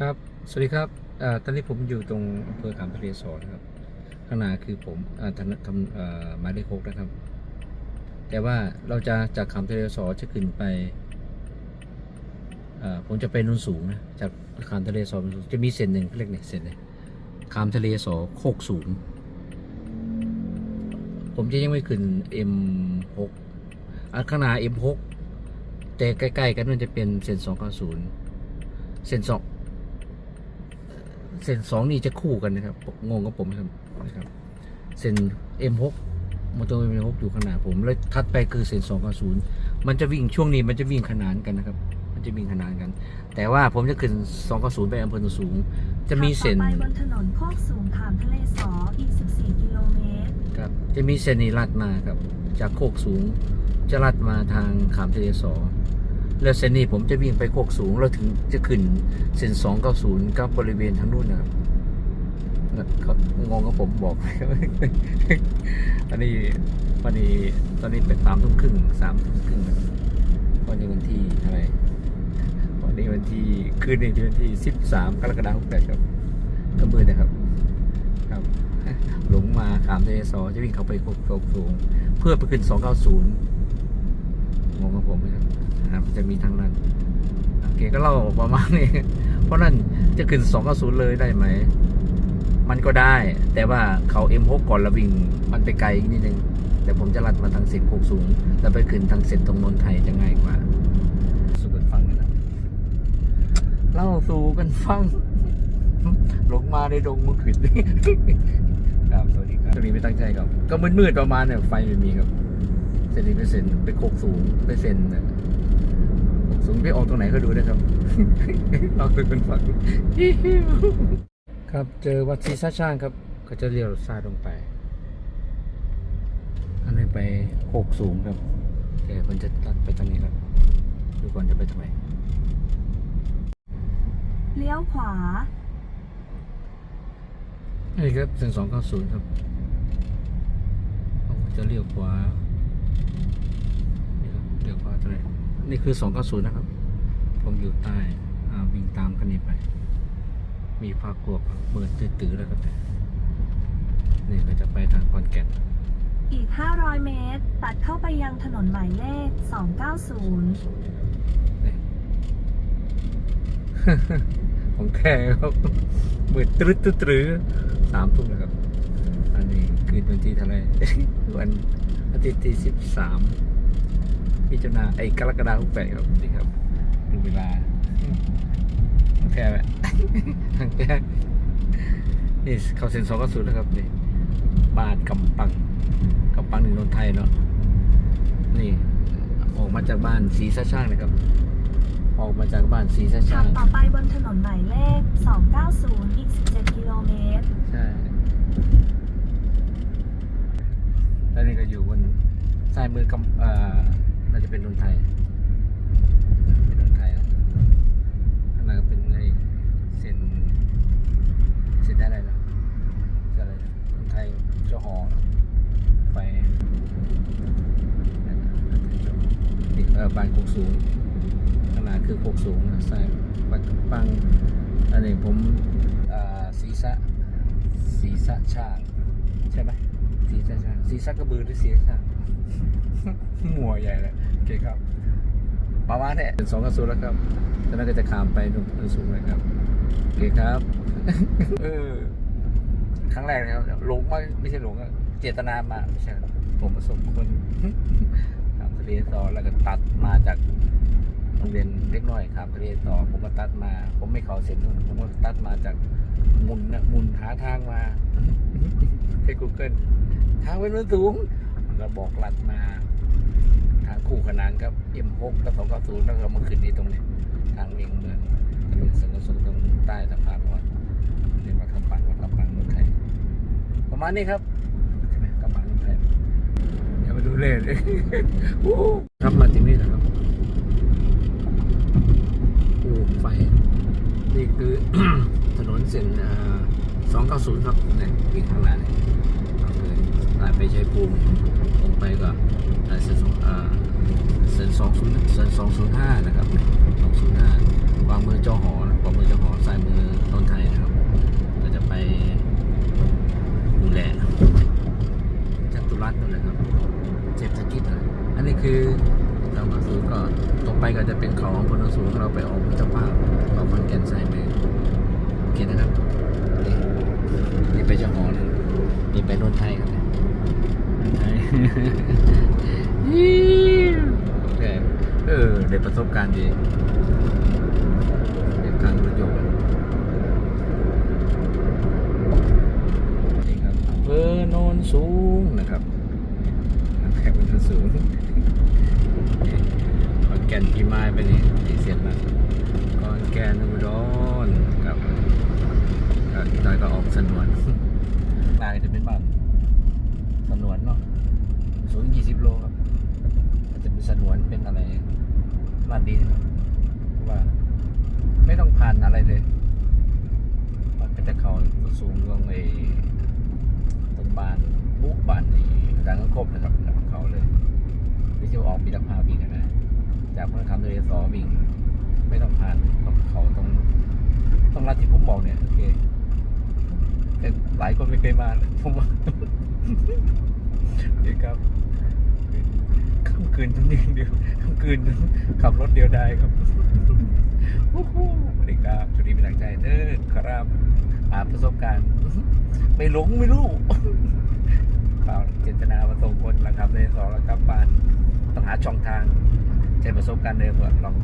ครับ สวัสดีครับอตอนนี้ผมอยู่ตรงอำเภอขามทะเลสอนะครับ ข้างหน้าคือผมทำทำหมายเลขหกนะครับ แต่ว่าเราจะจากขามทะเลสอจะขึ้นไป ผมจะไปนุ่นสูงนะ จากขามทะเลสอจะมีเส้นหนึ่งเรียกเนี่ยเส้นเนี่ยขามทะเลสอโคกสูง ผมจะยังไม่ขึ้น M6 อันข้างหน้า M6 แต่ใกล้ ๆ กันมันจะเป็นเส้น290เส้นสอง เส้นสองนี่จะคู่กันนะครับงงกับผมนะครับนะครับเส้น M6 มอเตอร์เวย์ M6 อยู่ข้างหน้าผม แล้วทัดไปคือเส้น290มันจะวิ่งช่วงนี้มันจะวิ่งขนานกันนะครับ มันจะวิ่งขนานกัน แต่ว่าผมจะขึ้น290ไปอำเภอโนนสูง จะมีเส้นขับต่อไปบนถนนโคกสูงขามทะเลสออีก14กิโลเมตรครับจะมีเส้นนี้ลัดมาครับจากโคกสูงจะลัดมาทางขามทะเลสอ แล้วเส้นนี้ผมจะวิ่งไปโคกสูง แล้วถึงจะขึ้นเส้น290กับบริเวณทางนู้นนะครับงงกับผมบอกตอนนี้วันนี้ตอนนี้เป็นสามทุ่มครึ่งสามทุ่มครึ่งวันนี้วันที่อะไรวันนี้วันที่คืนนี้วันที่สิบสามกรกฎาคมแปดครับก็มืดนะครับ ครับ หลงมาขามทะเลสอจะวิ่งเข้าไปโคกโคกสูง เพื่อไปขึ้นสองเก้าศูนย์งงกับผมไหมครับ นะครับ จะมีทางนั้นโอเคก็เล่าประมาณนี้ เพราะนั่นจะขึ้นสองก้าศูนย์เลยได้ไหม มันก็ได้ แต่ว่าเขา M6 ก่อนล้ววิ่ง มันไปไกลอีกนิดนึง แต่ผมจะลัดมาทางเส้นโคกสูง แล้วไปขึ้นทางเส้นตรงนนทไทยจะง่ายกว่าสู่กันฟังนะเล่าสู่กันฟังหลงมาในดงมันขึ้นครับสวัสดีครับตรงนี้ไม่ตั้งใจครับ ก็มืดๆประมาณเนี่ยไฟไม่มีครับเส้นนี้เป็นเส้นไปโคกสูงไปเส้นเนี่ย สูงไปออกตรงไหนก็ดูนะครับเราคุยกันฟังครับเจอวัดศรีสะช่างครับ ก็จะเลี้ยวซ้ายลงไป อันนี้ไปโคกสูงครับแต่มันจะตัดไปทางนี้ครับดูก่อนจะไปทางไหนเลี้ยวขวานี่ครับเส้นสองเก้าศูนย์ครับผมจะเลี้ยวขวานี่ครับเลี้ยวขวาตรงไหน นี่คือสองเก้าศูนย์นะครับ ผมอยู่ใต้อ่าวิ่งตามกันนี้ไป มีภาคกวบเปิดตื้อๆแล้วครับนี่ก็จะไปทางคอนแก่นอีก 500 เมตร ตัดเข้าไปยังถนนหมายเลข 290นี่ของแค่ครับมืดตรึดตรึดตรึดสามทุ่มแล้วครับ อันนี้คืนวันที่เท่าไหรวันอาทิตย์ที่สิบสาม พิจารณาไอ้กรกฎาคมแปดครับนี่ครับดูเวลาของแค่แหละทางแค่นี่เขาเซ็นสองกสุดแล้วครับนี่บ้านกำปังกำปังหนึ่งนนทไทยเนาะนี่ ออกมาจากบ้านสีสะช่างนะครับ ออกมาจากบ้านสีสะขัช่าบงต่อไปบนถนนหมายเลข 290 อีก 17 กิโลเมตร ใช่แล้วนี่ก็อยู่บนซ้ายมือกำเอ่อ น่าจะเป็นนนไทยเป็นนนไทยนะข้างหน้าก็เป็นไอเส้นเส้นได้อะไรนะเส้นอะไรนะนนไทยเจ้าหอไฟเออบานโคกสูงข้างหน้าคือโคกสูงนะซ้ายบ้านกปังอันนี้ผมอ่าศีรษะศีรษะช่างใช่ไหม ศีรษะช่างศีรษะกระบือหรือศีรษะช่างหัวใหญ่เลยโอเคครับประมาณนี้เป็นสองกระสุนแล้วครับจากนั้นก็จะข้ามไปนู่นกระสุนเลยครับโอเคครับเออครั้งแรกนะครับหลงไม่ไม่ใช่หลงอะเจตนามาไม่ใช่ผมผสมคนข้ามทะเลต่อแล้วก็ตัดมาจากโรงเรียนเล็กน้อยครับทะเลต่อผมมาตัดมา ผมไม่เขาเส้นนู่นผมก็ตัดมาจากหมุนนะหมุนหาทางมาให้ Google ทางเป็นมันสูงก็บอกลัดมาทางคู่ขนานกับ M6 กับ290แล้วก็มาขึ้นที่ตรงนี้ ทางเลียงเมืองถนนสังกสุตรงใต้สะพานวัดนี่มาคำปังมาคำปังเมืองไทยประมาณนี้ครับใช่ไหมคำปังเมืองไทยอย่ามาดูเล่นครับมาที่นี่นะครับโอ้ไฟนี่คือถนนเส้นสองเก้าศูนย์ครับเนี่ยวิ่งข้างหน้าเนี่ย กว่เซนสองเซนสองศูนย์เซนสองศูนย์ห้านะครับสองศูนย์ห้าขวามือจอหอนะวางมือจอหอซ้ายมือต้นไทยนะครับเราจะไปดูแลจัตุรัสนั่นแหละครับเศรษฐกิจนะอันนี้คือเราก็สูงก็ตรงไปก็จะเป็นเขาของพนสูงเราไปออกพุทธภาพเราคอนแกนไซเมโอเคนะครับนี่นี่ไปจ้หอนี่ไปต้นไทยครับ โอเคเออได้ประสบการณ์ดีเด็กทางรถยนต์นี่ครับอำเภอโนนสูงนะครับอำเภอโนนสูงขอนแก่นพี่ไม้ไปนี่ที่เสียนมาขอนแก่นอุดรกับก็อีกหน่อยก็ออกสนวนลายจะเป็นบ้านสนวนเนาะ สูง20โลครับก็จะเป็นสนวนเป็นอะไรลาดดีนะครับเพราะว่า ไม่ต้องผ่านอะไรเลยมันก็จะเข้าสูงลงไอ้ตรงบ้านบุกบ้านนี่ดังก็ครบนะครับเขาเลยที่จะออกปีละพาวิ่งนะจากพระนครเลยสอวิ่ง ไม่ต้องผ่านเขาต้องต้องรัดที่ผมบอกเนี่ยโอเคแต่หลายคนไม่เคยมาผมว่าดีครับ ค่ำคืนทั้งนี้เดียวค่ำคืนขับรถเดียวได้ครับวู้ฮู้สวัสดีครับสวัสดีเป็นทางใจเด้อครับหาประสบการณ์ไม่หลงไม่รู้เปล่าเจตนามาส่งคนละครับในสองแล้วครับบ้านต้องหาช่องทางใช้ประสบการณ์เดิมก่อนลอง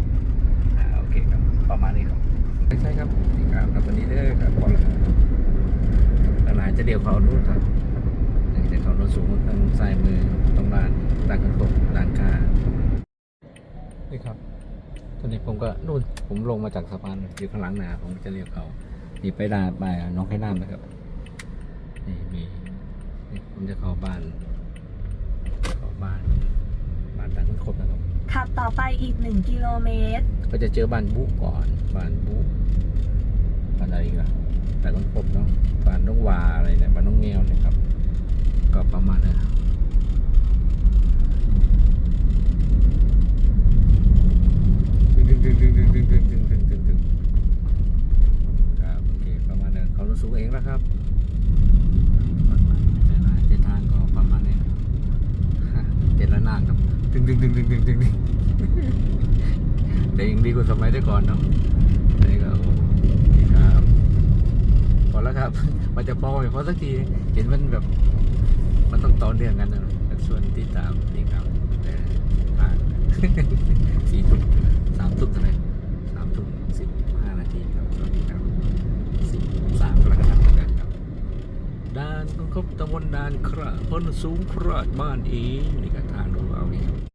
อ่าโอเคครับประมาณนี้ครับไม่ใช่ครับนี่ครับครับวันนี้เด้อครับพอแล้วครับตลาดจะเดียวเขานู่นครับเดี๋ยวเขาโน้นสูงทางซ้ายมือตรงร้านร้านขนมร้านค้า นี่ครับ ตอนนี้ผมก็นู่นผมลงมาจากสะพานอยู่ข้างหลังนาผมจะเรียกเขานี่ไปดาไปน้องไข่น้ำนะครับ นี่มีนี่ผมจะเข้าบ้านเข้าบ้าน บ้านต่างคนครบนะครับ ขับต่อไปอีก1กิโลเมตร ก็จะเจอบ้านบุก่อน บ้านบุบ้านอะไรอีกล่ะแต่ต้องครบเนาะบ้านน้องวาอะไรเนี่ยบ้านน้องเงี้ยวเนี่ยครับ ก็ประมาณนั้ ดึงดึงดึงดึงดึงแต่ยังดีกว่าสมัยได้ก่อนเนาะอันนี้ก็โอ้ดีครับพอแล้วครับ มันจะพอไม่พอสักทีเห็นมันแบบ มันต้องต่อเนื่องกันนะก็ชวนติดตามนี่ครับแต่ผ่านสี่ทุ่มสามทุ่มเท่าไหร่สามทุ่มสิบห้านาทีครับสวัสดีครับสิบสามกรกฎาคมกันครับด่านต้องครบตะวันด่านคราพ้นสูงคราดบ้านเองนี่ก็ทางรถ